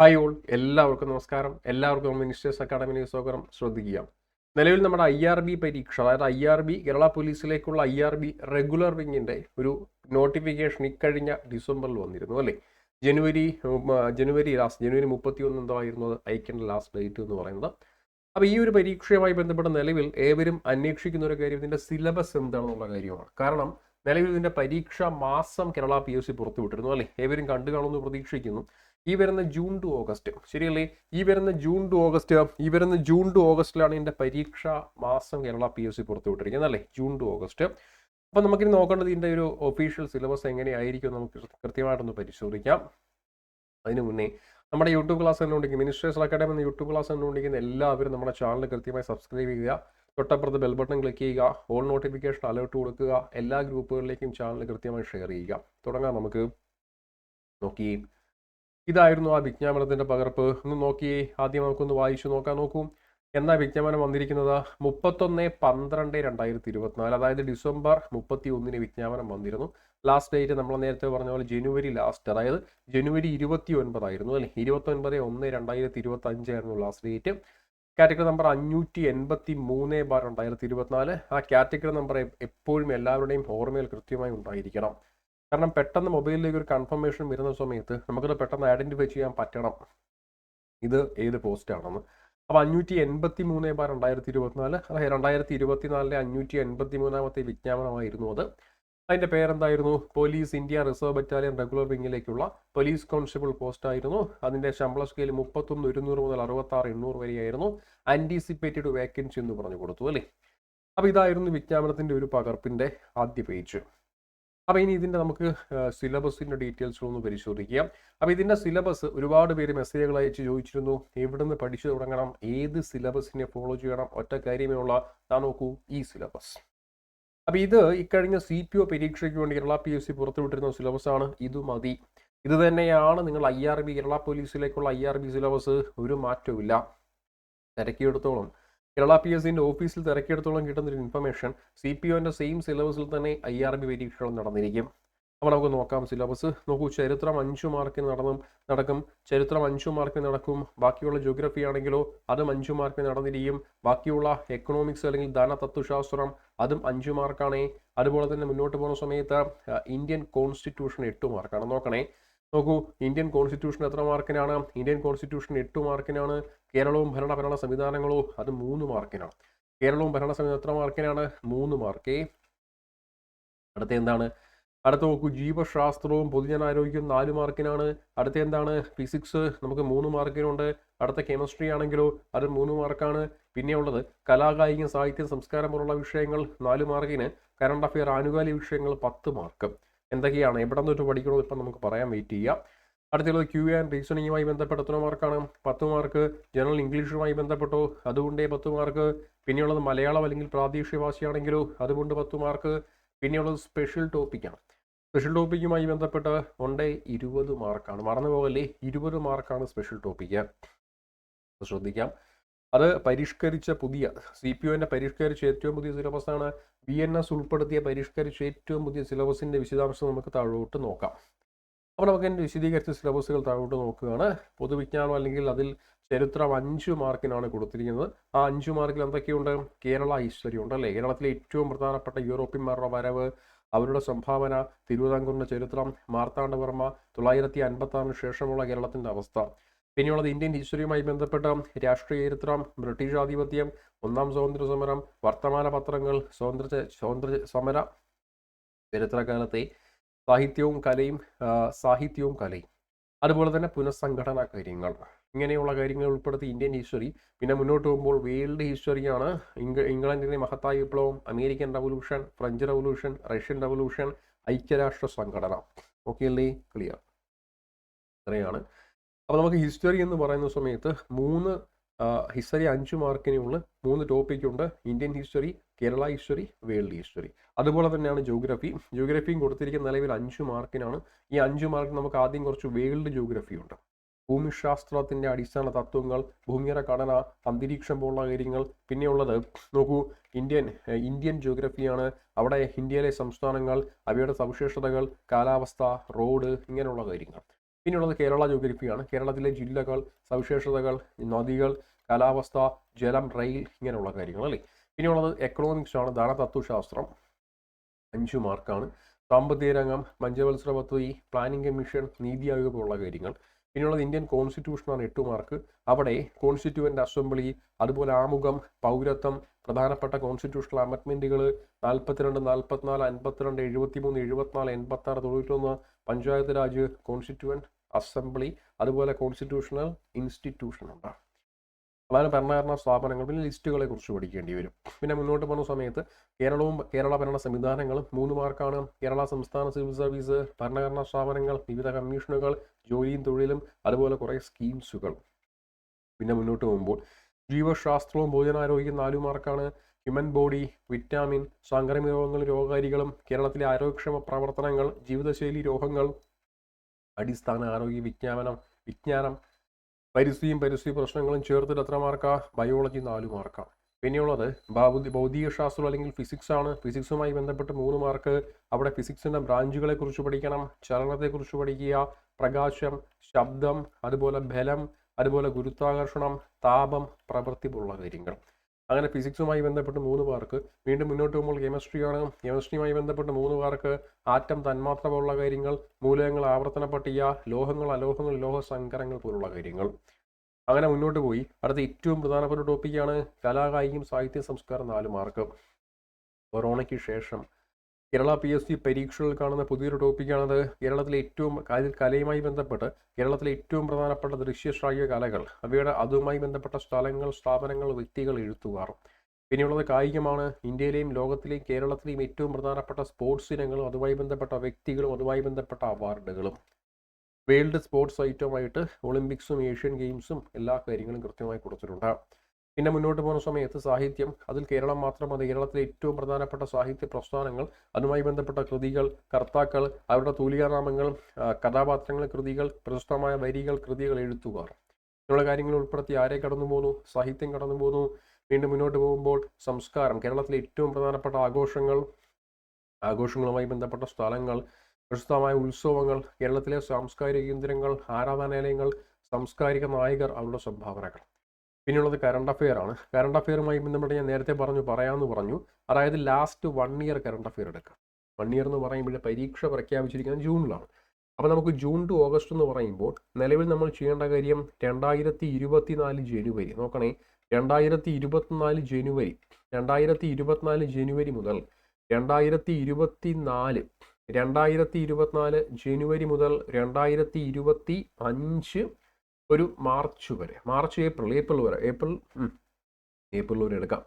Hi all എല്ലാവർക്കും നമസ്കാരം. എല്ലാവർക്കും മിനിസ്റ്റേഴ്സ് അക്കാഡമി സ്വാഗതം. ശ്രദ്ധിക്കുക. നിലവിൽ നമ്മുടെ ഐ ആർ ബി പരീക്ഷ അതായത് ഐ ആർ ബി കേരള പോലീസിലേക്കുള്ള ഐ ആർ ബി റെഗുലർ വിങ്ങിന്റെ ഒരു നോട്ടിഫിക്കേഷൻ ഇക്കഴിഞ്ഞ ഡിസംബറിൽ വന്നിരുന്നു അല്ലേ? ജനുവരി ജനുവരി ലാസ്റ്റ് ജനുവരി മുപ്പത്തി ഒന്ന് എന്തോ ആയിരുന്നു അത് അയക്കേണ്ട ലാസ്റ്റ് ഡേറ്റ് എന്ന് പറയുന്നത്. അപ്പോൾ ഈ ഒരു പരീക്ഷയുമായി ബന്ധപ്പെട്ട നിലവിൽ ഏവരും അന്വേഷിക്കുന്ന ഒരു കാര്യം ഇതിന്റെ സിലബസ് എന്താണെന്നുള്ള കാര്യമാണ്. കാരണം നിലവിൽ ഇതിന്റെ പരീക്ഷ മാസം കേരള പി എസ് സി പുറത്തുവിട്ടിരുന്നു അല്ലേ? ഏവരും കണ്ടു കാണുമെന്ന് പ്രതീക്ഷിക്കുന്നു. ഈ വരുന്ന ജൂൺ ടു ഓഗസ്റ്റ് ശരിയല്ലേ? ഈ വരുന്ന ജൂൺ ടു ഓഗസ്റ്റ് ഈ വരുന്ന ജൂൺ ടു ഓഗസ്റ്റിലാണ് ഇതിന്റെ പരീക്ഷ മാസം കേരള പി എസ് സി പുറത്തുവിട്ടിരിക്കുന്നത് അല്ലേ? June to August. അപ്പം നമുക്കിനി നോക്കേണ്ടത് ഇതിന്റെ ഒരു ഒഫീഷ്യൽ സിലബസ് എങ്ങനെയായിരിക്കും നമുക്ക് കൃത്യമായിട്ടൊന്ന് പരിശോധിക്കാം. അതിനു മുന്നേ നമ്മുടെ യൂട്യൂബ് ക്ലാസ് കണ്ടുകൊണ്ടിരിക്കുന്ന മിനിസ്റ്റേഴ്സ് അക്കാഡമി എന്ന യൂട്യൂബ് ക്ലാസ് കണ്ടുകൊണ്ടിരിക്കുന്ന എല്ലാവരും നമ്മുടെ ചാനൽ കൃത്യമായി സബ്സ്ക്രൈബ് ചെയ്യുക. തൊട്ടപ്പുറത്ത് ബെൽ ബട്ടൺ ക്ലിക്ക് ചെയ്യുക. ഓൾ നോട്ടിഫിക്കേഷൻ അലേർട്ട് കൊടുക്കുക. എല്ലാ ഗ്രൂപ്പുകളിലേക്കും ചാനൽ കൃത്യമായി ഷെയർ ചെയ്യുക. തുടങ്ങാം നമുക്ക്. നോക്കി. ഇതായിരുന്നു ആ വിജ്ഞാപനത്തിന്റെ പകർപ്പ്. ഒന്ന് നോക്കി ആദ്യം നമുക്കൊന്ന് വായിച്ചു നോക്കാൻ നോക്കൂ. എന്നാ വിജ്ഞാപനം വന്നിരിക്കുന്നത്? മുപ്പത്തൊന്ന് പന്ത്രണ്ട് രണ്ടായിരത്തി ഇരുപത്തിനാല് അതായത് ഡിസംബർ മുപ്പത്തി ഒന്നിന് വിജ്ഞാപനം വന്നിരുന്നു. ലാസ്റ്റ് ഡേറ്റ് നമ്മൾ നേരത്തെ പറഞ്ഞ പോലെ ജനുവരി ലാസ്റ്റ് അതായത് ജനുവരി ഇരുപത്തി ഒൻപതായിരുന്നു അല്ലെ? ഇരുപത്തി ഒൻപത് ഒന്ന് രണ്ടായിരത്തി ഇരുപത്തി അഞ്ചായിരുന്നു ലാസ്റ്റ് ഡേറ്റ് കാറ്റഗറി നമ്പർ അഞ്ഞൂറ്റി എൺപത്തി മൂന്ന് ബാർ രണ്ടായിരത്തി ഇരുപത്തിനാല്. ആ കാറ്റഗറി നമ്പർ എപ്പോഴും എല്ലാവരുടെയും ഓർമ്മയിൽ കൃത്യമായി ഉണ്ടായിരിക്കണം. കാരണം പെട്ടെന്ന് മൊബൈലിലേക്ക് ഒരു കൺഫർമേഷൻ വരുന്ന സമയത്ത് നമുക്കത് പെട്ടെന്ന് ഐഡന്റിഫൈ ചെയ്യാൻ പറ്റണം. ഇത് ഏത് പോസ്റ്റാണെന്ന് അപ്പോൾ അഞ്ഞൂറ്റി എൺപത്തി മൂന്ന് ബാർ രണ്ടായിരത്തി ഇരുപത്തിനാല് അതായത് രണ്ടായിരത്തി ഇരുപത്തിനാലിലെ അഞ്ഞൂറ്റി എൺപത്തി മൂന്നാമത്തെ വിജ്ഞാപനമായിരുന്നു അത്. അതിന്റെ പേരെന്തായിരുന്നു? Police India reserve battalion regular വിങ്ങിലേക്കുള്ള police constable post ആയിരുന്നു. അതിന്റെ ശമ്പള സ്കെയിൽ മുപ്പത്തൊന്ന് ഒരുന്നൂറ് മുതൽ അറുപത്താറ് എണ്ണൂറ് വരെയായിരുന്നു. ആന്റിസിപ്പേറ്റഡ് വേക്കൻസി എന്ന് പറഞ്ഞു കൊടുത്തു അല്ലേ? അപ്പോൾ ഇതായിരുന്നു വിജ്ഞാപനത്തിന്റെ ഒരു പകർപ്പിന്റെ ആദ്യ പേജ് അപ്പോൾ ഇനി ഇതിന്റെ നമുക്ക് സിലബസിന്റെ ഡീറ്റെയിൽസ് ഒന്ന് പരിശോധിക്കാം. അപ്പോൾ ഇതിന്റെ സിലബസ് ഒരുപാട് പേര് മെസ്സേജുകൾ അയച്ച് ചോദിച്ചിരുന്നു. എവിടുന്ന് പഠിച്ചു തുടങ്ങണം? ഏത് സിലബസിനെ ഫോളോ ചെയ്യണം? ഒറ്റ കാര്യമേ ഉള്ള. ഞാൻ നോക്കൂ ഈ സിലബസ് അപ്പോൾ ഇത് ഇക്കഴിഞ്ഞ സി പി ഒ പരീക്ഷയ്ക്ക് വേണ്ടി കേരള പി എസ് സി പുറത്തുവിട്ടിരുന്ന സിലബസ് ആണ്. ഇത് മതി. ഇത് തന്നെയാണ് നിങ്ങൾ ഐ ആർ ബി കേരള പോലീസിലേക്കുള്ള ഐ ആർ ബി സിലബസ് ഒരു മാറ്റവും ഇല്ല തിരക്കിയെടുത്തോളം. കേരള പി എസ് സിന്റെ ഓഫീസിൽ തിരക്കിയെടുത്തോളം കിട്ടുന്ന ഒരു ഇൻഫർമേഷൻ സി പി ഒന്റെ സെയിം സിലബസിൽ തന്നെ ഐ ആർ ബി പരീക്ഷകൾ നടന്നിരിക്കും. അപ്പോൾ നമുക്ക് നോക്കാം സിലബസ് നോക്കൂ ചരിത്രം അഞ്ചു മാർക്കിന് നടന്നും നടക്കും. ചരിത്രം അഞ്ചു മാർക്കിന് നടക്കും. ബാക്കിയുള്ള ജോഗ്രഫി ആണെങ്കിലോ അതും അഞ്ചു മാർക്കിന് നടന്നിരിക്കും. ബാക്കിയുള്ള എക്കണോമിക്സ് അല്ലെങ്കിൽ ധനതത്വശാസ്ത്രം അതും അഞ്ചു മാർക്കാണ് അതുപോലെ തന്നെ മുന്നോട്ട് പോകുന്ന സമയത്ത് ഇന്ത്യൻ കോൺസ്റ്റിറ്റ്യൂഷൻ എട്ട് മാർക്കാണ് നോക്കണേ. നോക്കൂ ഇന്ത്യൻ കോൺസ്റ്റിറ്റ്യൂഷൻ എത്ര മാർക്കിനാണ് ഇന്ത്യൻ കോൺസ്റ്റിറ്റ്യൂഷൻ എട്ട് മാർക്കിനാണ് കേരളവും ഭരണഭരണ ഭരണ സംവിധാനങ്ങളോ അത് മൂന്ന് മാർക്കിനാണ്. കേരളവും ഭരണ സംവിധാനം എത്ര മാർക്കിനാണ്? മൂന്ന് മാർക്കേ. അടുത്ത എന്താണ്? അടുത്ത നോക്കൂ ജീവശാസ്ത്രവും പൊതുജനാരോഗ്യവും നാല് മാർക്കിനാണ്. അടുത്ത എന്താണ്? ഫിസിക്സ് നമുക്ക് മൂന്ന് മാർക്കിനുണ്ട്. അടുത്ത കെമിസ്ട്രി ആണെങ്കിലോ അത് മൂന്ന് മാർക്കാണ്. പിന്നെ ഉള്ളത് കലാകായികം സാഹിത്യം സംസ്കാരം പോലുള്ള വിഷയങ്ങൾ നാല് മാർക്കിന്. കറണ്ട് അഫെയർ ആനുകാലിക വിഷയങ്ങൾ പത്ത് മാർക്ക്. എന്തൊക്കെയാണ്? എവിടെ നിന്നിട്ട് പഠിക്കണോ ഇപ്പം നമുക്ക് പറയാൻ വെയിറ്റ് ചെയ്യാം. അടുത്തുള്ളത് ക്യൂ ആൻഡ് റീസണിങ്ങുമായി ബന്ധപ്പെട്ട എത്ര മാർക്കാണ് പത്ത് മാർക്ക് ജനറൽ ഇംഗ്ലീഷുമായി ബന്ധപ്പെട്ടോ. അതുകൊണ്ടേ പത്ത് മാർക്ക് പിന്നെയുള്ളത് മലയാളം അല്ലെങ്കിൽ പ്രാദേശിക ഭാഷയാണെങ്കിലോ അതുകൊണ്ട് പത്ത് മാർക്ക് പിന്നെയുള്ളത് സ്പെഷ്യൽ ടോപ്പിക്കാണ് സ്പെഷ്യൽ ടോപ്പിക്കുമായി ബന്ധപ്പെട്ട് ഒണ്ടേ ഇരുപത് മാർക്കാണ് മറന്നു പോകല്ലേ? ഇരുപത് മാർക്കാണ് സ്പെഷ്യൽ ടോപ്പിക്ക് ശ്രദ്ധിക്കാം. അത് പരിഷ്കരിച്ച പുതിയ സി പി ഒന്റെ പരിഷ്കരിച്ച ഏറ്റവും പുതിയ സിലബസാണ് ബി എൻ എസ് ഉൾപ്പെടുത്തിയ പരിഷ്കരിച്ച ഏറ്റവും പുതിയ സിലബസിന്റെ വിശദാംശം നമുക്ക് താഴോട്ട് നോക്കാം. അപ്പോൾ നമുക്ക് അതിന്റെ വിശദീകരിച്ച സിലബസുകൾ താഴോട്ട് നോക്കുകയാണ്. പൊതുവിജ്ഞാനം അല്ലെങ്കിൽ അതിൽ ചരിത്രം അഞ്ച് മാർക്കിനാണ് കൊടുത്തിരിക്കുന്നത്. ആ അഞ്ച് മാർക്കിൽ എന്തൊക്കെയുണ്ട്? കേരള ഹിസ്റ്ററി ഉണ്ട് അല്ലേ? കേരളത്തിലെ ഏറ്റവും പ്രധാനപ്പെട്ട യൂറോപ്യന്മാരുടെ വരവ് അവരുടെ സംഭാവന തിരുവിതാംകൂറിന്റെ ചരിത്രം മാർത്താണ്ഡവർമ്മ തൊള്ളായിരത്തി അൻപത്താറിന് ശേഷമുള്ള കേരളത്തിന്റെ അവസ്ഥ. പിന്നെയുള്ളത് ഇന്ത്യൻ ഹിസ്റ്ററിയുമായി ബന്ധപ്പെട്ട രാഷ്ട്രീയ ചരിത്രം ബ്രിട്ടീഷ് ആധിപത്യം ഒന്നാം സ്വാതന്ത്ര്യ സമരം വർത്തമാന പത്രങ്ങൾ സ്വാതന്ത്ര്യ സ്വാതന്ത്ര്യ സമര ചരിത്രകാലത്തെ സാഹിത്യവും കലയും സാഹിത്യവും കലയും. അതുപോലെ തന്നെ പുനഃസംഘടനാ കാര്യങ്ങൾ. ഇങ്ങനെയുള്ള കാര്യങ്ങൾ ഉൾപ്പെടുത്തി ഇന്ത്യൻ ഹിസ്റ്ററി പിന്നെ മുന്നോട്ട് പോകുമ്പോൾ വേൾഡ് ഹിസ്റ്ററിയാണ് ഇംഗ്ല ഇംഗ്ലണ്ടിന്റെ മഹത്തായ വിപ്ലവം American revolution French revolution Russian revolution ഐക്യരാഷ്ട്ര സംഘടന. ഓക്കെ അല്ലേ? ക്ലിയർ ഇത്രയാണ്. അപ്പോൾ നമുക്ക് ഹിസ്റ്ററി എന്ന് പറയുന്ന സമയത്ത് മൂന്ന് ഹിസ്റ്ററി അഞ്ച് മാർക്കിനുള്ള മൂന്ന് ടോപ്പിക് ഉണ്ട് Indian history Kerala history world history. അതുപോലെ തന്നെയാണ് ജോഗ്രഫി. ജോഗ്രഫിയും കൊടുത്തിരിക്കുന്ന നിലവിൽ അഞ്ച് മാർക്കിനാണ്. ഈ അഞ്ച് മാർക്ക് നമുക്ക് ആദ്യം കുറച്ച് വേൾഡ് ജോഗ്രഫി ഉണ്ട്. ഭൂമിശാസ്ത്രത്തിന്റെ അടിസ്ഥാന തത്വങ്ങൾ ഭൂമിയുടെ ഘടന അന്തരീക്ഷം പോലുള്ള കാര്യങ്ങൾ. പിന്നെയുള്ളത് നോക്കൂ ഇന്ത്യൻ ഇന്ത്യൻ ജോഗ്രഫിയാണ്. അവിടെ ഇന്ത്യയിലെ സംസ്ഥാനങ്ങൾ അവയുടെ സവിശേഷതകൾ കാലാവസ്ഥ റോഡ് ഇങ്ങനെയുള്ള കാര്യങ്ങൾ. പിന്നെയുള്ളത് കേരള ജോഗ്രഫിയാണ് കേരളത്തിലെ ജില്ലകൾ സവിശേഷതകൾ നദികൾ കാലാവസ്ഥ ജലം റെയിൽ ഇങ്ങനെയുള്ള കാര്യങ്ങൾ അല്ലേ? പിന്നെയുള്ളത് എക്കണോമിക്സ് ആണ് ധനതത്വശാസ്ത്രം. അഞ്ച് മാർക്കാണ് സാമ്പത്തിക രംഗം പഞ്ചവത്സര പദ്ധതി പ്ലാനിംഗ് കമ്മീഷൻ നീതി ആയോഗ് പോലുള്ള കാര്യങ്ങൾ. പിന്നെയുള്ളത് ഇന്ത്യൻ കോൺസ്റ്റിറ്റ്യൂഷനാണ് എട്ട് മാർക്ക് അവിടെ കോൺസ്റ്റിറ്റ്യൂവന്റ് അസംബ്ലി അതുപോലെ ആമുഖം പൗരത്വം പ്രധാനപ്പെട്ട കോൺസ്റ്റിറ്റ്യൂഷണൽ അമെൻമെന്റുകൾ നാൽപ്പത്തിരണ്ട് നാൽപ്പത്തിനാല് അൻപത്തിരണ്ട് എഴുപത്തിമൂന്ന് എഴുപത്തിനാല് എൺപത്താറ് തൊണ്ണൂറ്റൊന്ന് പഞ്ചായത്ത് രാജ് കോൺസ്റ്റിറ്റ്യൂവന്റ് അസംബ്ലി അതുപോലെ കോൺസ്റ്റിറ്റ്യൂഷണൽ ഇൻസ്റ്റിറ്റ്യൂഷൻ ഉണ്ട്. അതാണ് ഭരണഘടനാ പിന്നെ ലിസ്റ്റുകളെ കുറിച്ച് പഠിക്കേണ്ടി വരും. പിന്നെ മുന്നോട്ട് പോകുന്ന സമയത്ത് കേരളവും കേരള ഭരണ സംവിധാനങ്ങളും മൂന്ന് മാർക്കാണ്. കേരള സംസ്ഥാന സിവിൽ സർവീസ് ഭരണഘടനാ സ്ഥാപനങ്ങൾ വിവിധ കമ്മീഷനുകൾ ജോലിയും തൊഴിലും അതുപോലെ കുറേ സ്കീംസുകൾ പിന്നെ മുന്നോട്ട് പോകുമ്പോൾ ജീവശാസ്ത്രവും ഭോജനാരോഗ്യം നാലു മാർക്കാണ്. ഹ്യൂമൻ ബോഡി വിറ്റാമിൻ സാംക്രമിക രോഗങ്ങളും രോഗകാരികളും കേരളത്തിലെ ആരോഗ്യക്ഷമ പ്രവർത്തനങ്ങൾ ജീവിതശൈലി രോഗങ്ങൾ അടിസ്ഥാന ആരോഗ്യ വിജ്ഞാപനം വിജ്ഞാനം പരിസ്ഥിതിയും പരിസ്ഥിതി പ്രശ്നങ്ങളും ചേർത്തിട്ട് എത്ര മാർക്കാ ബയോളജി നാല് മാർക്കാണ് പിന്നെയുള്ളത് ഭൗതി ഭൗതിക ശാസ്ത്രം അല്ലെങ്കിൽ ഫിസിക്സ് ആണ്. ഫിസിക്സുമായി ബന്ധപ്പെട്ട് മൂന്ന് മാർക്ക് അവിടെ ഫിസിക്സിന്റെ ബ്രാഞ്ചുകളെ കുറിച്ച് പഠിക്കണം. ചലനത്തെക്കുറിച്ച് പഠിക്കുക. പ്രകാശം ശബ്ദം അതുപോലെ ബലം അതുപോലെ ഗുരുത്വാകർഷണം താപം പ്രവൃത്തി പോലുള്ള കാര്യങ്ങൾ. അങ്ങനെ ഫിസിക്സുമായി ബന്ധപ്പെട്ട് മൂന്ന് മാർക്ക് വീണ്ടും മുന്നോട്ട് പോകുമ്പോൾ കെമിസ്ട്രിയാണ്. കെമിസ്ട്രിയുമായി ബന്ധപ്പെട്ട് മൂന്ന് മാർക്ക് ആറ്റം തന്മാത്ര പോലുള്ള കാര്യങ്ങൾ മൂലകങ്ങൾ ആവർത്തന പട്ടിക ലോഹങ്ങൾ അലോഹങ്ങൾ ലോഹ സങ്കരങ്ങൾ പോലുള്ള കാര്യങ്ങൾ. അങ്ങനെ മുന്നോട്ട് പോയി. അടുത്ത ഏറ്റവും പ്രധാനപ്പെട്ട ടോപ്പിക്കാണ് കലാകായികം സാഹിത്യ സംസ്കാരം നാല് മാർക്ക് കൊറോണയ്ക്ക് ശേഷം കേരള പി എസ് സി പരീക്ഷകളിൽ കാണുന്ന പുതിയൊരു ടോപ്പിക്കാണത് കേരളത്തിലെ ഏറ്റവും കലയുമായി ബന്ധപ്പെട്ട് കേരളത്തിലെ ഏറ്റവും പ്രധാനപ്പെട്ട ദൃശ്യശ്രാവ്യ കലകൾ. അവയുടെ അതുമായി ബന്ധപ്പെട്ട സ്ഥലങ്ങൾ സ്ഥാപനങ്ങൾ വ്യക്തികൾ എഴുത്തുകാർ. പിന്നെയുള്ളത് കായികമാണ്. ഇന്ത്യയിലെയും ലോകത്തിലെയും കേരളത്തിലെയും ഏറ്റവും പ്രധാനപ്പെട്ട സ്പോർട്സ് ഇനങ്ങളും അതുമായി ബന്ധപ്പെട്ട വ്യക്തികളും അതുമായി ബന്ധപ്പെട്ട അവാർഡുകളും വേൾഡ് സ്പോർട്സ് ഐറ്റമായിട്ട് ഒളിമ്പിക്സും ഏഷ്യൻ ഗെയിംസും എല്ലാ കാര്യങ്ങളും കൃത്യമായി കൊടുത്തിട്ടുണ്ട്. പിന്നെ മുന്നോട്ട് പോകുന്ന സമയത്ത് സാഹിത്യം അതിൽ കേരളം മാത്രമല്ല കേരളത്തിലെ ഏറ്റവും പ്രധാനപ്പെട്ട സാഹിത്യ പ്രസ്ഥാനങ്ങൾ അതുമായി ബന്ധപ്പെട്ട കൃതികൾ കർത്താക്കൾ അവരുടെ തൂലികാനാമങ്ങൾ കഥാപാത്രങ്ങൾ കൃതികൾ പ്രശസ്തമായ വരികൾ കൃതികൾ എഴുത്തുകാർ. ഇങ്ങനെയുള്ള കാര്യങ്ങൾ ഉൾപ്പെടുത്തി ആരെ കടന്നു പോകുന്നു സാഹിത്യം കടന്നു പോകുന്നു വീണ്ടും മുന്നോട്ട് പോകുമ്പോൾ സംസ്കാരം കേരളത്തിലെ ഏറ്റവും പ്രധാനപ്പെട്ട ആഘോഷങ്ങൾ ആഘോഷങ്ങളുമായി ബന്ധപ്പെട്ട സ്ഥലങ്ങൾ പ്രശസ്തമായ ഉത്സവങ്ങൾ കേരളത്തിലെ സാംസ്കാരിക കേന്ദ്രങ്ങൾ ആരാധനാലയങ്ങൾ സാംസ്കാരിക നായകർ അവരുടെ സംഭാവനകൾ. പിന്നെയുള്ളത് കറണ്ട് അഫെയർ ആണ്. കറണ്ട് അഫെയറുമായി ബന്ധപ്പെട്ട് ഞാൻ നേരത്തെ പറഞ്ഞു പറയാമെന്ന് പറഞ്ഞു. അതായത് last one year current affair എടുക്കാം. വൺ ഇയർ എന്ന് പറയുമ്പോൾ പരീക്ഷ പ്രഖ്യാപിച്ചിരിക്കുന്നത് ജൂണിലാണ്. അപ്പോൾ നമുക്ക് ജൂൺ ടു ഓഗസ്റ്റ് എന്ന് പറയുമ്പോൾ നിലവിൽ നമ്മൾ ചെയ്യേണ്ട കാര്യം രണ്ടായിരത്തി ഇരുപത്തിനാല് ജനുവരി. നോക്കണേ രണ്ടായിരത്തി ഇരുപത്തിനാല് ജനുവരി രണ്ടായിരത്തി ഇരുപത്തിനാല് ജനുവരി മുതൽ രണ്ടായിരത്തി ഇരുപത്തി നാല് രണ്ടായിരത്തി ഇരുപത്തിനാല് ജനുവരി മുതൽ രണ്ടായിരത്തി ഇരുപത്തി അഞ്ച് ഒരു മാർച്ച് വരെ മാർച്ച് ഏപ്രിൽ ഏപ്രിൽ വരെ ഏപ്രിൽ ഏപ്രിൽ വരെ എടുക്കാം.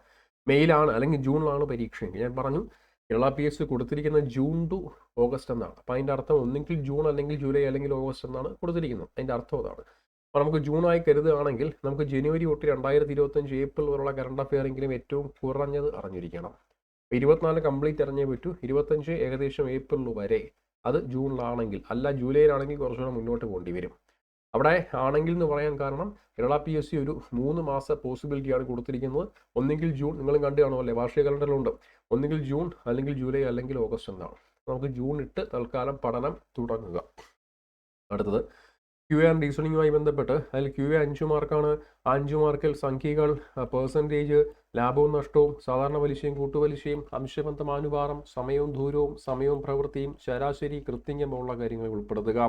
മെയ്യിലാണ് അല്ലെങ്കിൽ ജൂണിലാണ് പരീക്ഷയെങ്കിൽ ഞാൻ പറഞ്ഞു കേരള പി എസ് കൊടുത്തിരിക്കുന്ന ജൂൺ ടു ഓഗസ്റ്റ് എന്നാണ്. അപ്പം അതിന്റെ അർത്ഥം ഒന്നെങ്കിൽ ജൂൺ അല്ലെങ്കിൽ ജൂലൈ അല്ലെങ്കിൽ ഓഗസ്റ്റ് എന്നാണ് കൊടുത്തിരിക്കുന്നത്. അതിന്റെ അർത്ഥം അതാണ്. അപ്പോൾ നമുക്ക് ജൂണായി കരുതുകയാണെങ്കിൽ നമുക്ക് ജനുവരി തൊട്ട് രണ്ടായിരത്തി ഇരുപത്തഞ്ച് ഏപ്രിൽ വരെയുള്ള കറണ്ട് അഫെയറെങ്കിലും ഏറ്റവും കുറഞ്ഞത് അറിഞ്ഞിരിക്കണം. അപ്പോൾ ഇരുപത്തിനാല് കംപ്ലീറ്റ് അറിഞ്ഞേ പറ്റൂ. ഇരുപത്തഞ്ച് ഏകദേശം ഏപ്രിൽ വരെ. അത് ജൂണിലാണെങ്കിൽ അല്ല ജൂലൈയിലാണെങ്കിൽ കുറച്ചുകൂടെ മുന്നോട്ട് പോകേണ്ടി വരും. അവിടെ ആണെങ്കിൽ എന്ന് പറയാൻ കാരണം കേരള പി എസ് സി ഒരു മൂന്ന് മാസ പോസിബിലിറ്റിയാണ് കൊടുത്തിരിക്കുന്നത്. ഒന്നെങ്കിൽ ജൂൺ നിങ്ങളും കണ്ടു കാണുമല്ലേ വാർഷിക കലണ്ടറിലുണ്ട് ഒന്നെങ്കിൽ ജൂൺ അല്ലെങ്കിൽ ജൂലൈ അല്ലെങ്കിൽ ഓഗസ്റ്റ് എന്നാണ്. നമുക്ക് ജൂൺ ഇട്ട് തൽക്കാലം പഠനം തുടങ്ങുക. അടുത്തത് ക്യു എ ആൻഡ് റീസണിങ്ങുമായി ബന്ധപ്പെട്ട് അതിൽ ക്യു എ അഞ്ച് മാർക്കാണ് അഞ്ച് മാർക്കിൽ സംഖ്യകൾ പേഴ്സന്റേജ് ലാഭവും നഷ്ടവും സാധാരണ പലിശയും കൂട്ടുപലിശയും അംശബന്ധം അനുപാതം സമയവും ദൂരവും സമയവും പ്രവൃത്തിയും ശരാശരി കൃത്യമുള്ള കാര്യങ്ങൾ ഉൾപ്പെടുത്തുക.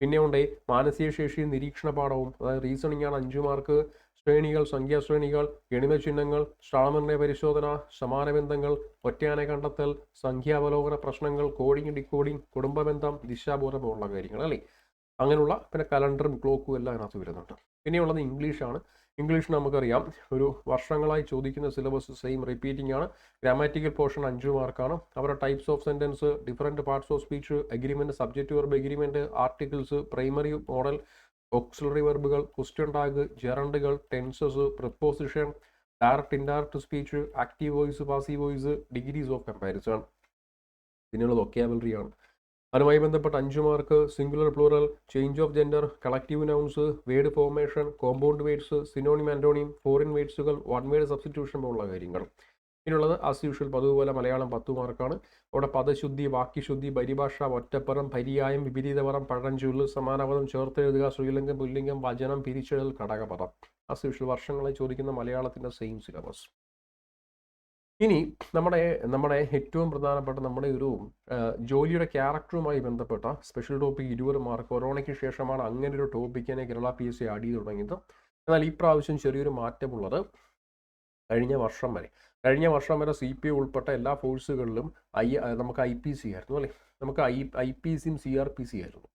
പിന്നെ ഉണ്ട് മാനസിക ശേഷി നിരീക്ഷണ പാഠവും അതായത് റീസണിംഗ് ആണ് അഞ്ച് മാർക്ക് ശ്രേണികൾ സംഖ്യാശ്രേണികൾ ഗണിതചിഹ്നങ്ങൾ ചിഹ്നങ്ങൾ ശ്രാമനിർണയ പരിശോധന സമാനബന്ധങ്ങൾ ഒറ്റയാനെ കണ്ടെത്തൽ സംഖ്യാവലോകന പ്രശ്നങ്ങൾ കോഡിംഗ് ഡിക്കോഡിംഗ് കുടുംബബന്ധം ദിശാബോധം പോലുള്ള കാര്യങ്ങൾ അല്ലേ? അങ്ങനെയുള്ള പിന്നെ കലണ്ടറും ക്ലോക്കും എല്ലാം അതിനകത്ത് വരുന്നുണ്ട്. പിന്നെയുള്ളത് ഇംഗ്ലീഷാണ് ഇംഗ്ലീഷ് നമുക്കറിയാം. ഒരു വർഷങ്ങളായി ചോദിക്കുന്ന സിലബസ് സെയിം റിപ്പീറ്റിംഗ് ആണ്. ഗ്രാമാറ്റിക്കൽ പോർഷൻ അഞ്ച് മാർക്കാണ് അവരുടെ types of sentence different parts of speech agreement subject verb agreement articles primary modal auxiliary വെർബുകൾ question tag ജെറണ്ടുകൾ tenses preposition direct indirect speech active voice passive voice degrees of comparison പിന്നെയുള്ളത് ഒക്കെ ആണ്. അതുമായി ബന്ധപ്പെട്ട അഞ്ച് mark singular plural change of gender collective nouns word formation compound words synonym antonym foreign വേർഡ്സുകൾ one word substitution പോലുള്ള കാര്യങ്ങൾ. ഇതിനുള്ളത് as usual പതിവ് പോലെ മലയാളം പത്ത് മാർക്കാണ് അവിടെ പദശുദ്ധി വാക്യശുദ്ധി പരിഭാഷ ഒറ്റപ്പറം പര്യായം വിപരീതപറം പഴഞ്ചൊല്ല് സമാനപദം ചേർത്തെഴുതുക ശ്രീലിംഗം പുല്ലിംഗം വചനം പിരിച്ചെഴുതൽ ഘടകപദം. ആസ് യൂഷ്വൽ വർഷങ്ങളായി ചോദിക്കുന്ന മലയാളത്തിന്റെ സെയിം സിലബസ് ഇനി നമ്മുടെ നമ്മുടെ ഏറ്റവും പ്രധാനപ്പെട്ട നമ്മുടെ ഒരു ജോലിയുടെ ക്യാരക്ടറുമായി ബന്ധപ്പെട്ട സ്പെഷ്യൽ ടോപ്പിക് ഇരുപത് മാർക്ക് കൊറോണയ്ക്ക് ശേഷമാണ് അങ്ങനെ ഒരു ടോപ്പിക്കിനെ കേരള പി എസ് സി ചെയ്ത് തുടങ്ങിയത്. എന്നാൽ ഈ പ്രാവശ്യം ചെറിയൊരു മാറ്റമുള്ളത് കഴിഞ്ഞ വർഷം വരെ. കഴിഞ്ഞ വർഷം വരെ സി പി ഉൾപ്പെട്ട എല്ലാ ഫോഴ്സുകളിലും ഐ നമുക്ക് ഐ പി സി ആയിരുന്നു അല്ലേ? നമുക്ക് ഐ ഐ പി സിയും സി ആർ പി സി ആയിരുന്നു.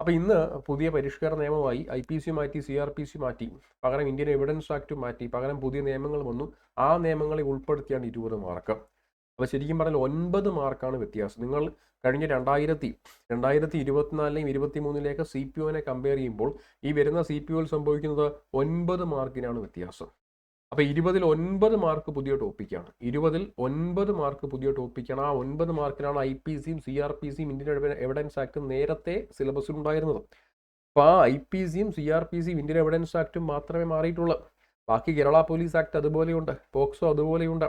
അപ്പോൾ ഇന്ന് പുതിയ പരിഷ്കാര നിയമമായി ഐ പി സി മാറ്റി സി ആർ പി സി മാറ്റി പകരം ഇന്ത്യൻ എവിഡൻസ് ആക്ട് മാറ്റി പകരം പുതിയ നിയമങ്ങൾ വന്നു. ആ നിയമങ്ങളെ ഉൾപ്പെടുത്തിയാണ് ഇരുപത് മാർക്ക്. അപ്പോൾ ശരിക്കും പറഞ്ഞാൽ ഒൻപത് മാർക്കാണ് വ്യത്യാസം. നിങ്ങൾ കഴിഞ്ഞ രണ്ടായിരത്തി രണ്ടായിരത്തി ഇരുപത്തിനാലിലെയും ഇരുപത്തി മൂന്നിലേക്ക് സി പി ഒനെ കമ്പയർ ചെയ്യുമ്പോൾ ഈ വരുന്ന സി പി ഒയിൽ സംഭവിക്കുന്നത് ഒൻപത് മാർക്കിനാണ് വ്യത്യാസം. അപ്പോൾ ഇരുപതിൽ ഒൻപത് മാർക്ക് പുതിയ ടോപ്പിക്കാണ് ഇരുപതിൽ ഒൻപത് മാർക്ക് പുതിയ ടോപ്പിക്കാണ് ആ ഒൻപത് മാർക്കിനാണ് ഐ പി സിയും സി ആർ പി സിയും ഇന്ത്യൻ എവിഡൻസ് ആക്ട് നേരത്തെ സിലബസിൽ ഉണ്ടായിരുന്നത്. അപ്പോൾ ആ ഐ പി സിയും സി ആർ പി സിയും ഇന്ത്യൻ എവിഡൻസ് ആക്ടും മാത്രമേ മാറിയിട്ടുള്ളൂ. ബാക്കി കേരള പോലീസ് ആക്ട് അതുപോലെയുണ്ട്. പോക്സോ അതുപോലെയുണ്ട്.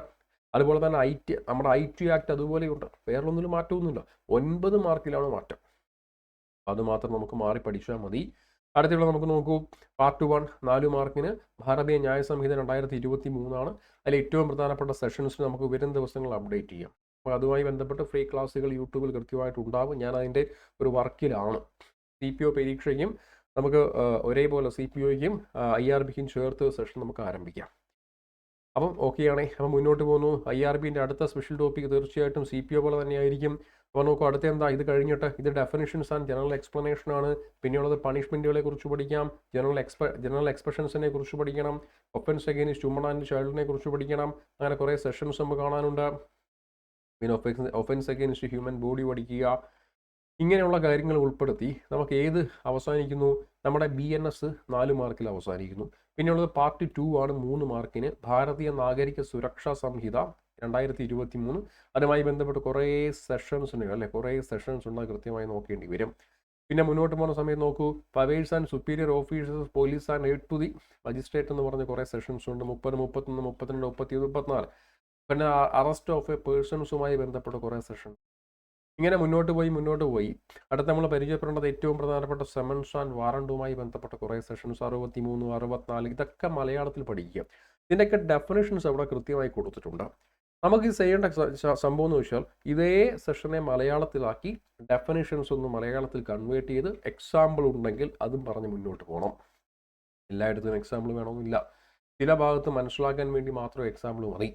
അതുപോലെ തന്നെ ഐ ടി നമ്മുടെ ഐ ടി ആക്ട് അതുപോലെയുണ്ട്. വേറൊന്നിലും മാറ്റമൊന്നുമില്ല. ഒൻപത് മാർക്കിലാണ് മാറ്റം. അത് മാത്രം നമുക്ക് മാറി പഠിച്ചാൽ മതി. അടുത്തുള്ള നമുക്ക് നോക്കൂ പാർട്ട് വൺ നാല് മാർക്കിന് ഭാരതീയ ന്യായ സംഹിത രണ്ടായിരത്തി ഇരുപത്തി മൂന്നാണ് അതിൽ ഏറ്റവും പ്രധാനപ്പെട്ട സെഷൻസ് നമുക്ക് വരും ദിവസങ്ങൾ അപ്ഡേറ്റ് ചെയ്യാം. അപ്പോൾ അതുമായി ബന്ധപ്പെട്ട് ഫ്രീ ക്ലാസ്സുകൾ യൂട്യൂബിൽ കൃത്യമായിട്ട് ഉണ്ടാവും. ഞാൻ അതിന്റെ ഒരു വർക്കിലാണ് സി പി ഒ പരീക്ഷയ്ക്കും നമുക്ക് ഒരേപോലെ സി പി ഒയ്ക്കും ഐ ആർ ബിക്കും ചേർത്ത് സെഷൻ നമുക്ക് ആരംഭിക്കാം. അപ്പം ഓക്കെ ആണേ. അപ്പം മുന്നോട്ട് പോകുന്നു. ഐ ആർ ബിന്റെ അടുത്ത സ്പെഷ്യൽ ടോപ്പിക് തീർച്ചയായിട്ടും സി പി ഒ പോലെ തന്നെയായിരിക്കും അപ്പോൾ നോക്കൂ അടുത്ത എന്താ ഇത് കഴിഞ്ഞിട്ട് ഇത് ഡെഫിനിഷൻസ് ആൻഡ് ജനറൽ എക്സ്പ്ലനേഷൻ ആണ്. പിന്നെയുള്ളത് പണിഷ്മെന്റുകളെ കുറിച്ച് പഠിക്കാം. ജനറൽ എക്സ്പ ജനറൽ എക്സ്പ്രഷൻസിനെ കുറിച്ച് പഠിക്കണം. ഒഫൻസ് അഗെയിൻസ്റ്റ് ഹ്യൂമൺ ആൻഡ് ചൈൽഡിനെ കുറിച്ച് പഠിക്കണം. അങ്ങനെ കുറേ സെഷൻസ് നമുക്ക് കാണാനുണ്ട്. പിന്നെ offence offence against human body പഠിക്കുക. ഇങ്ങനെയുള്ള കാര്യങ്ങൾ ഉൾപ്പെടുത്തി നമുക്ക് ഏത് അവസാനിക്കുന്നു? നമ്മുടെ ബി എൻ എസ് നാല് മാർക്കിൽ അവസാനിക്കുന്നു. പിന്നെയുള്ളത് പാർട്ട് ടു ആണ് മൂന്ന് മാർക്കിന്. ഭാരതീയ നാഗരിക സുരക്ഷാ സംഹിത രണ്ടായിരത്തി ഇരുപത്തി മൂന്ന് അതുമായി ബന്ധപ്പെട്ട് കുറേ സെഷൻസ് ഉണ്ട് അല്ലെ? കുറേ സെഷൻസ് ഉണ്ട് കൃത്യമായി നോക്കേണ്ടി വരും. പിന്നെ മുന്നോട്ട് പോകുന്ന സമയത്ത് നോക്കൂ. Powers and superior officers police and aid to the magistrate എന്ന് പറഞ്ഞ കുറേ സെഷൻസ് ഉണ്ട്. മുപ്പത് മുപ്പത്തൊന്ന് മുപ്പത്തിരണ്ട് മുപ്പത്തി മുപ്പത്തിനാല്. പിന്നെ അറസ്റ്റ് ഓഫ് എ പേഴ്സൺസുമായി ബന്ധപ്പെട്ട കുറേ സെഷൻ ഇങ്ങനെ മുന്നോട്ട് പോയി മുന്നോട്ട് പോയി. അടുത്ത നമ്മൾ പരിചയപ്പെടേണ്ടത് ഏറ്റവും പ്രധാനപ്പെട്ട സെമൻസ് ആൻഡ് വാറണ്ടുമായി ബന്ധപ്പെട്ട കുറേ സെഷൻസ് അറുപത്തി മൂന്ന് അറുപത്തിനാല് ഇതൊക്കെ മലയാളത്തിൽ പഠിക്കുക. ഇതിന്റെയൊക്കെ ഡെഫിനേഷൻസ് അവിടെ കൃത്യമായി കൊടുത്തിട്ടുണ്ട്. നമുക്ക് ചെയ്യേണ്ട സംഭവം എന്ന് വെച്ചാൽ ഇതേ സെഷനെ മലയാളത്തിലാക്കി ഡെഫിനേഷൻസ് ഒന്ന് മലയാളത്തിൽ കൺവേർട്ട് ചെയ്ത് എക്സാമ്പിൾ ഉണ്ടെങ്കിൽ അതും പറഞ്ഞ് മുന്നോട്ട് പോകണം എല്ലായിടത്തും എക്സാമ്പിൾ വേണമെന്നില്ല. ചില ഭാഗത്ത് മനസ്സിലാക്കാൻ വേണ്ടി മാത്രം എക്സാമ്പിൾ മതി.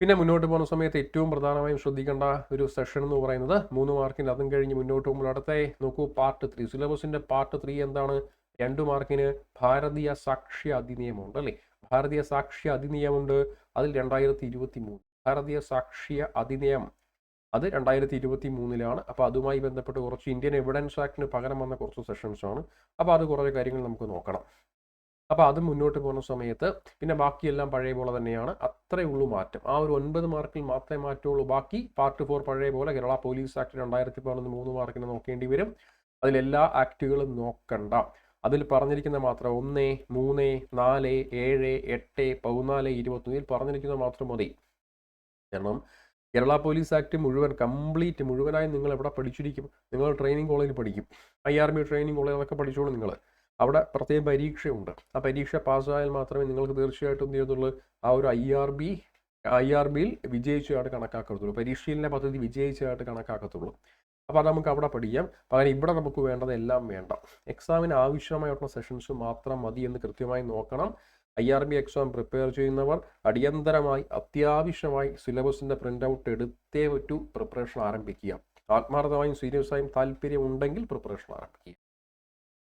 പിന്നെ മുന്നോട്ട് പോകുന്ന സമയത്ത് ഏറ്റവും പ്രധാനമായും ശ്രദ്ധിക്കേണ്ട ഒരു സെഷൻ എന്ന് പറയുന്നത് മൂന്ന് മാർക്കിന്റെ അതും കഴിഞ്ഞ് മുന്നോട്ട് പോകുമ്പോൾ അടുത്ത നോക്കൂ പാർട്ട് ത്രീ സിലബസിന്റെ പാർട്ട് ത്രീ എന്താണ്? രണ്ട് മാർക്കിന് ഭാരതീയ സാക്ഷ്യ അധിനിയമമുണ്ട് അല്ലേ? ഭാരതീയ സാക്ഷ്യ അധിനിയമുണ്ട് അതിൽ രണ്ടായിരത്തി ഇരുപത്തി മൂന്ന് ഭാരതീയ സാക്ഷ്യ അധിനിയമം അത് രണ്ടായിരത്തി ഇരുപത്തി മൂന്നിലാണ് അപ്പോൾ അതുമായി ബന്ധപ്പെട്ട് കുറച്ച് ഇന്ത്യൻ എവിഡൻസ് ആക്ടിന് പകരം വന്ന കുറച്ച് സെഷൻസ് ആണ്. അപ്പോൾ അത് കുറേ കാര്യങ്ങൾ നമുക്ക് നോക്കണം. അപ്പോൾ അത് മുന്നോട്ട് പോകുന്ന സമയത്ത് പിന്നെ ബാക്കിയെല്ലാം പഴയ പോലെ തന്നെയാണ്. അത്രേ ഉള്ളൂ മാറ്റം. ആ ഒരു ഒൻപത് മാർക്കിൽ മാത്രമേ മാറ്റമുള്ളൂ. ബാക്കി പാർട്ട് ഫോർ പഴയ പോലെ കേരള പോലീസ് ആക്ട് രണ്ടായിരത്തി പതിനൊന്ന് മൂന്ന് മാർക്കിന് നോക്കേണ്ടി വരും. അതിലെല്ലാ ആക്ടുകളും നോക്കണ്ട. അതിൽ പറഞ്ഞിരിക്കുന്ന മാത്രം ഒന്ന് മൂന്ന് നാല് ഏഴ് എട്ട് പതിനാല് ഇരുപത്തൊന്നിൽ പറഞ്ഞിരിക്കുന്ന മാത്രം മതി. കാരണം കേരള പോലീസ് ആക്ട് മുഴുവൻ കംപ്ലീറ്റ് മുഴുവനായി നിങ്ങൾ എവിടെ പഠിച്ചിരിക്കും? നിങ്ങൾ ട്രെയിനിങ് കോളേജിൽ പഠിക്കും. I R B training college അതൊക്കെ പഠിച്ചോളൂ നിങ്ങൾ. അവിടെ പ്രത്യേകം പരീക്ഷയുണ്ട്. ആ പരീക്ഷ പാസ്സായാൽ മാത്രമേ നിങ്ങൾക്ക് തീർച്ചയായിട്ടും എന്ത് ആ ഒരു I R B I R ബിയിൽ വിജയിച്ചതായിട്ട് കണക്കാക്കത്തുള്ളൂ. പരീക്ഷയിലെ പദ്ധതി വിജയിച്ചതായിട്ട് കണക്കാക്കത്തുള്ളൂ. അപ്പോൾ അത് നമുക്ക് അവിടെ പഠിക്കാം. പകരം ഇവിടെ നമുക്ക് വേണ്ടത് എല്ലാം വേണ്ട. എക്സാമിന് ആവശ്യമായിട്ടുള്ള സെഷൻസ് മാത്രം മതി എന്ന് കൃത്യമായി നോക്കണം. I R B exam prepare ചെയ്യുന്നവർ അടിയന്തരമായി അത്യാവശ്യമായി സിലബസിന്റെ പ്രിന്റ് ഔട്ട് എടുത്തേ പറ്റൂ. പ്രിപ്പറേഷൻ ആരംഭിക്കുക. ആത്മാർത്ഥമായും സീരിയസ് ആയും താല്പര്യം ഉണ്ടെങ്കിൽ പ്രിപ്പറേഷൻ ആരംഭിക്കുക.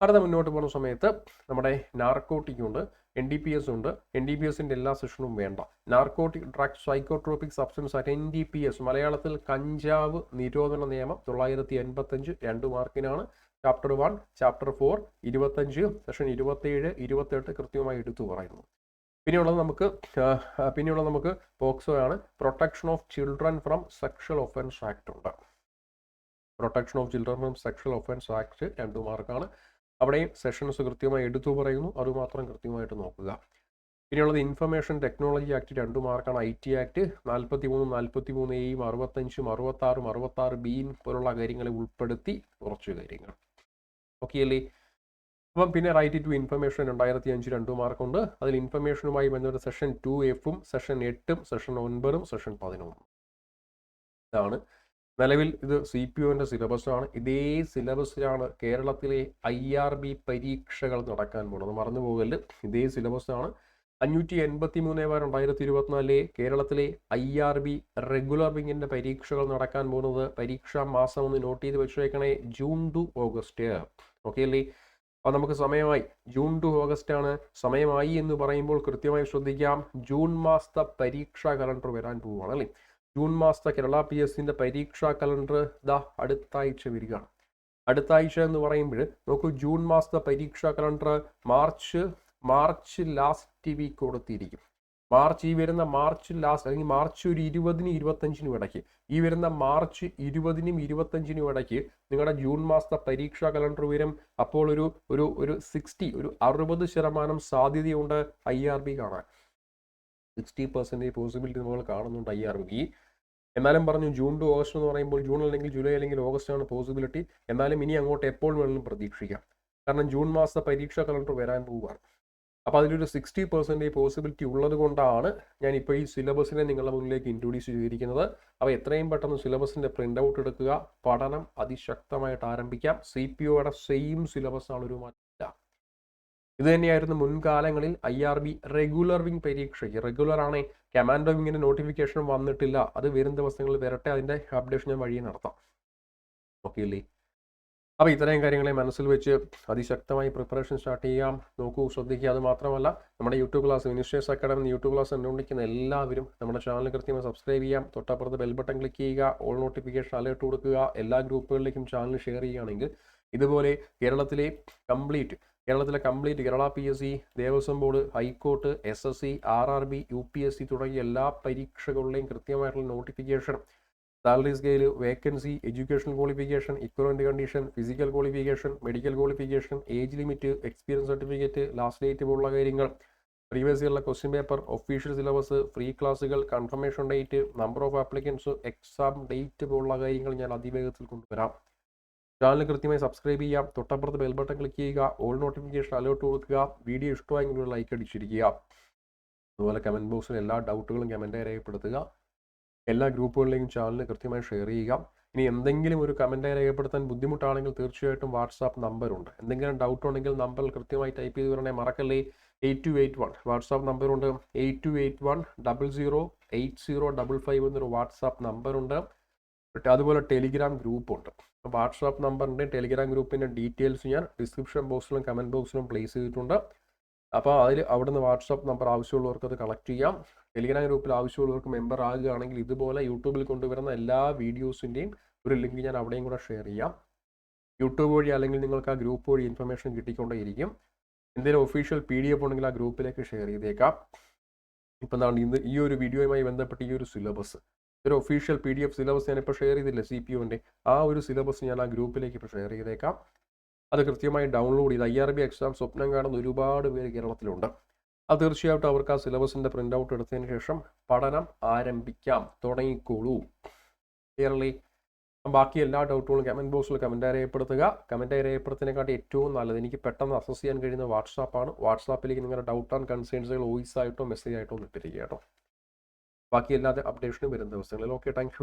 അടുത്ത മുന്നോട്ട് പോകുന്ന സമയത്ത് നമ്മുടെ നാർക്കോട്ടിക് ഉണ്ട് എൻ ഡി പി എസ് ഉണ്ട് എൻ ഡി പി എസിന്റെ എല്ലാ സെഷനും വേണ്ട. നാർക്കോട്ടിക് ഡ്രഗ്സ് സൈക്കോട്രോപിക് സബ്സ്റ്റൻസ് ആയിട്ട് എൻ ഡി പി എസ് മലയാളത്തിൽ കഞ്ചാവ് നിരോധന നിയമം തൊള്ളായിരത്തി എൺപത്തഞ്ച് രണ്ട് മാർക്കിനാണ്. ചാപ്റ്റർ വൺ ചാപ്റ്റർ ഫോർ ഇരുപത്തഞ്ച് സെഷൻ ഇരുപത്തേഴ് ഇരുപത്തെട്ട് കൃത്യമായി എടുത്തു പറയുന്നു. പിന്നെയുള്ളത് നമുക്ക് പിന്നെയുള്ളത് നമുക്ക് പോക്സോ ആണ്. Protection of children from sexual offence act ഉണ്ട്. Protection of children from sexual offence act രണ്ട് മാർക്കാണ്. അവിടെയും സെഷൻസ് കൃത്യമായി എടുത്തു പറയുന്നു. അതുമാത്രം കൃത്യമായിട്ട് നോക്കുക. പിന്നെയുള്ളത് ഇൻഫർമേഷൻ ടെക്നോളജി ആക്ട് രണ്ട് മാർക്കാണ് ഐ ടി ആക്ട് നാൽപ്പത്തി മൂന്നും നാൽപ്പത്തി മൂന്ന് എയും അറുപത്തഞ്ചും അറുപത്താറും അറുപത്താറ് ബിയും പോലുള്ള കാര്യങ്ങളെ ഉൾപ്പെടുത്തി കുറച്ച് കാര്യങ്ങൾ. ഓക്കെ അല്ലേ? അപ്പം പിന്നെ റൈറ്റ് ടു ഇൻഫർമേഷൻ രണ്ടായിരത്തി അഞ്ച് രണ്ട് മാർക്കുണ്ട് അതിൽ ഇൻഫർമേഷനുമായി ബന്ധപ്പെട്ട സെഷൻ ടു എഫും സെഷൻ എട്ടും സെഷൻ ഒൻപതും സെഷൻ പതിനൊന്നും. ഇതാണ് നിലവിൽ ഇത് സി പി ഒന്റെ സിലബസാണ്. ഇതേ സിലബസിലാണ് കേരളത്തിലെ ഐ ആർ ബി പരീക്ഷകൾ നടക്കാൻ പോകുന്നത്. മറന്നു പോകൽ ഇതേ സിലബസാണ്. അഞ്ഞൂറ്റി എൺപത്തി മൂന്ന് ബാർ രണ്ടായിരത്തി ഇരുപത്തിനാലിലെ കേരളത്തിലെ ഐ ആർ ബി റെഗുലർ വിങ്ങിന്റെ പരീക്ഷകൾ നടക്കാൻ പോകുന്നത് പരീക്ഷാ മാസം ഒന്ന് നോട്ട് ചെയ്ത് വെച്ചേക്കണേ ജൂൺ ടു ഓഗസ്റ്റ് ഓക്കെ അല്ലേ? അപ്പോൾ നമുക്ക് സമയമായി. ജൂൺ ടു ഓഗസ്റ്റ് ആണ്. സമയമായി എന്ന് പറയുമ്പോൾ കൃത്യമായി ശ്രദ്ധിക്കാം. ജൂൺ മാസത്തെ പരീക്ഷാ കലണ്ടർ വരാൻ പോവുകയാണ് അല്ലേ? ജൂൺ മാസത്തെ കേരള പി എസ് സിന്റെ പരീക്ഷാ കലണ്ടർ ഇതാ അടുത്ത ആഴ്ച വരികയാണ്. അടുത്ത ആഴ്ച എന്ന് പറയുമ്പോൾ നോക്കൂ ജൂൺ മാസത്തെ പരീക്ഷാ calendar March March last week കൊടുത്തിരിക്കും. March ഈ വരുന്ന മാർച്ച് ലാസ്റ്റ് അല്ലെങ്കിൽ മാർച്ച് ഒരു ഇരുപതിനും ഇരുപത്തഞ്ചിനും ഇടയ്ക്ക്. ഈ വരുന്ന മാർച്ച് ഇരുപതിനും ഇരുപത്തഞ്ചിനും ഇടയ്ക്ക് നിങ്ങളുടെ ജൂൺ മാസത്തെ പരീക്ഷാ കലണ്ടർ വരും അപ്പോൾ ഒരു ഒരു ഒരു സിക്സ്റ്റി ഒരു അറുപത് ശതമാനം സാധ്യതയുണ്ട് ഐ ആർ ബി കാണാൻ. സിക്സ്റ്റി പെർസെന്റേജ് പോസിബിലിറ്റി നമ്മൾ കാണുന്നുണ്ട് ഐ ആർ ബി. എന്നാലും പറഞ്ഞു ജൂൺ ടു ഓഗസ്റ്റ് എന്ന് പറയുമ്പോൾ ജൂൺ അല്ലെങ്കിൽ ജൂലൈ അല്ലെങ്കിൽ ഓഗസ്റ്റ് ആണ് പോസിബിലിറ്റി എന്നാലും ഇനി അങ്ങോട്ട് എപ്പോൾ വേണമെങ്കിലും പ്രതീക്ഷിക്കാം. കാരണം ജൂൺ മാസത്തെ പരീക്ഷാ കലണ്ടർ വരാൻ പോവുകയാണ്. അപ്പോൾ അതിലൊരു സിക്സ്റ്റി പെർസെന്റേജ് പോസിബിലിറ്റി ഉള്ളത് കൊണ്ടാണ് ഞാൻ ഇപ്പോൾ ഈ സിലബസിനെ നിങ്ങളുടെ മുന്നിലേക്ക് ഇൻട്രൊഡ്യൂസ് ചെയ്തിരിക്കുന്നത്. അപ്പോൾ എത്രയും പെട്ടെന്ന് സിലബസിന്റെ പ്രിന്റ് ഔട്ട് എടുക്കുക. പഠനം അതിശക്തമായിട്ട് ആരംഭിക്കാം. സി പി ഒയുടെ സെയിം സിലബസ് ആണ് ഒരു മാറ്റമില്ല ഇത് തന്നെയായിരുന്നു മുൻകാലങ്ങളിൽ I R B regular wing പരീക്ഷയ്ക്ക്. റെഗുലർ ആണ് കമാൻഡോ വിങ്ങിന്റെ നോട്ടിഫിക്കേഷൻ വന്നിട്ടില്ല. അത് വരും ദിവസങ്ങളിൽ വരട്ടെ അതിന്റെ അപ്ഡേഷൻ ഞാൻ വഴി നടത്താം. ഓക്കെ അല്ലേ? അപ്പോൾ ഇത്രയും കാര്യങ്ങളെ മനസ്സിൽ വെച്ച് അതിശക്തമായി പ്രിപ്പറേഷൻ സ്റ്റാർട്ട് ചെയ്യാം. നോക്കൂ ശ്രദ്ധിക്കുക. അത് മാത്രമല്ല നമ്മുടെ YouTube class Ministers Academy YouTube class കണ്ടുകൊണ്ടിരിക്കുന്ന എല്ലാവരും നമ്മുടെ ചാനൽ കൃത്യമായി സബ്സ്ക്രൈബ് ചെയ്യാം. തൊട്ടപ്പുറത്ത് ബെൽ ബട്ടൺ ക്ലിക്ക് ചെയ്യുക ഓൾ നോട്ടിഫിക്കേഷൻ അലേർട്ട് കൊടുക്കുക. എല്ലാ ഗ്രൂപ്പുകളിലേക്കും ചാനൽ ഷെയർ ചെയ്യുകയാണെങ്കിൽ ഇതുപോലെ കേരളത്തിലെ കംപ്ലീറ്റ് കേരളത്തിലെ complete Kerala P S C Devaswom board high court S S C R R B U P S C തുടങ്ങിയ എല്ലാ പരീക്ഷകളുടെയും കൃത്യമായിട്ടുള്ള notification salary scale vacancy education qualification equivalent condition physical qualification medical qualification age limit experience certificate last date പോലുള്ള കാര്യങ്ങൾ. Previous ഇയറിലെ question paper official syllabus free ക്ലാസ്സുകൾ confirmation date number of applicants exam date പോലുള്ള കാര്യങ്ങൾ ഞാൻ അതിവേഗത്തിൽ കൊണ്ടുവരാം. Channel കൃത്യമായി subscribe ചെയ്യാം തൊട്ടപ്പുറത്ത് ബെൽ ബട്ടൺ ക്ലിക്ക് ചെയ്യുക ഓൾ നോട്ടിഫിക്കേഷൻ അലേർട്ട് കൊടുക്കുക വീഡിയോ ഇഷ്ടമായെങ്കിൽ ലൈക്ക് അടിച്ചിരിക്കുക. അതുപോലെ കമന്റ് ബോക്സിൽ എല്ലാ ഡൗട്ടുകളും കമന്റായി രേഖപ്പെടുത്തുക. എല്ലാ ഗ്രൂപ്പുകളിലേക്കും ചാനൽ കൃത്യമായി ഷെയർ ചെയ്യുക. ഇനി എന്തെങ്കിലും ഒരു കമന്റായി രേഖപ്പെടുത്താൻ ബുദ്ധിമുട്ടാണെങ്കിൽ തീർച്ചയായിട്ടും വാട്സാപ്പ് നമ്പറുണ്ട് എന്തെങ്കിലും ഡൗട്ട് ഉണ്ടെങ്കിൽ നമ്പർ കൃത്യമായി ടൈപ്പ് ചെയ്ത് വരണേ മറക്കല്ലേ. Eight two eight one WhatsApp നമ്പറുണ്ട് eight two eight one double zero eight zero double five എന്നൊരു വാട്സാപ്പ് നമ്പറുണ്ട് അതുപോലെ ടെലിഗ്രാം ഗ്രൂപ്പുണ്ട് വാട്സാപ്പ് നമ്പറിന്റെ ടെലിഗ്രാം ഗ്രൂപ്പിന്റെ ഡീറ്റെയിൽസ് ഞാൻ ഡിസ്ക്രിപ്ഷൻ ബോക്സിലും കമന്റ് ബോക്സിലും പ്ലേസ് ചെയ്തിട്ടുണ്ട്. അപ്പോൾ അതിൽ അവിടുന്ന് വാട്സാപ്പ് നമ്പർ ആവശ്യമുള്ളവർക്ക് അത് കളക്ട് ചെയ്യാം. ടെലിഗ്രാം ഗ്രൂപ്പിൽ ആവശ്യമുള്ളവർക്ക് മെമ്പർ ആകുകയാണെങ്കിൽ ഇതുപോലെ യൂട്യൂബിൽ കൊണ്ടുവരുന്ന എല്ലാ വീഡിയോസിന്റെയും ഒരു ലിങ്ക് ഞാൻ അവിടെയും കൂടെ ഷെയർ ചെയ്യാം. യൂട്യൂബ് വഴി അല്ലെങ്കിൽ നിങ്ങൾക്ക് ആ ഗ്രൂപ്പ് വഴി ഇൻഫർമേഷൻ കിട്ടിക്കൊണ്ടേയിരിക്കും. എന്തെങ്കിലും ഒഫീഷ്യൽ പി ഡി എഫ് ഉണ്ടെങ്കിൽ ആ ഗ്രൂപ്പിലേക്ക് ഷെയർ ചെയ്തേക്കാം. ഇപ്പം എന്താണ് ഇന്ന് ഈ ഒരു വീഡിയോയുമായി ബന്ധപ്പെട്ട് ഈ ഒരു സിലബസ് ഒരു official P D F syllabus ഞാനിപ്പോൾ ഷെയർ ചെയ്തില്ല സി പി യുവിന്റെ ആ ഒരു സിലബസ് ഞാൻ ആ ഗ്രൂപ്പിലേക്ക് ഇപ്പോൾ ഷെയർ ചെയ്തേക്കാം. അത് കൃത്യമായി ഡൗൺലോഡ് ചെയ്ത് ഐ ആർ ബി എക്സാം സ്വപ്നം കാണുന്ന ഒരുപാട് പേര് കേരളത്തിലുണ്ട്. അത് തീർച്ചയായിട്ടും അവർക്ക് ആ സിലബസിന്റെ പ്രിന്റ് ഔട്ട് എടുത്തതിന് ശേഷം പഠനം ആരംഭിക്കാം. തുടങ്ങിക്കോളൂ. ക്ലിയർലി ബാക്കി എല്ലാ ഡൗട്ടുകളും കമന്റ് ബോക്സിൽ കമന്റ് രേഖപ്പെടുത്തുക. കമന്റ് രേഖപ്പെടുത്തുന്നതിനെക്കാട്ടി ഏറ്റവും നല്ലത് എനിക്ക് പെട്ടെന്ന് അസസ് ചെയ്യാൻ കഴിയുന്ന വാട്സാപ്പാണ് വാട്സാപ്പിലേക്ക് നിങ്ങളുടെ ഡൗട്ട് ആൻഡ് കൺസേൺസുകൾ വോയിസ് ആയിട്ടോ മെസ്സേജ് ആയിട്ടോ ഇട്ടിരിക്കുക കേട്ടോ. ബാക്കി എല്ലാ അപ്ഡേഷനും വരുന്ന ദിവസങ്ങളിൽ. Okay thank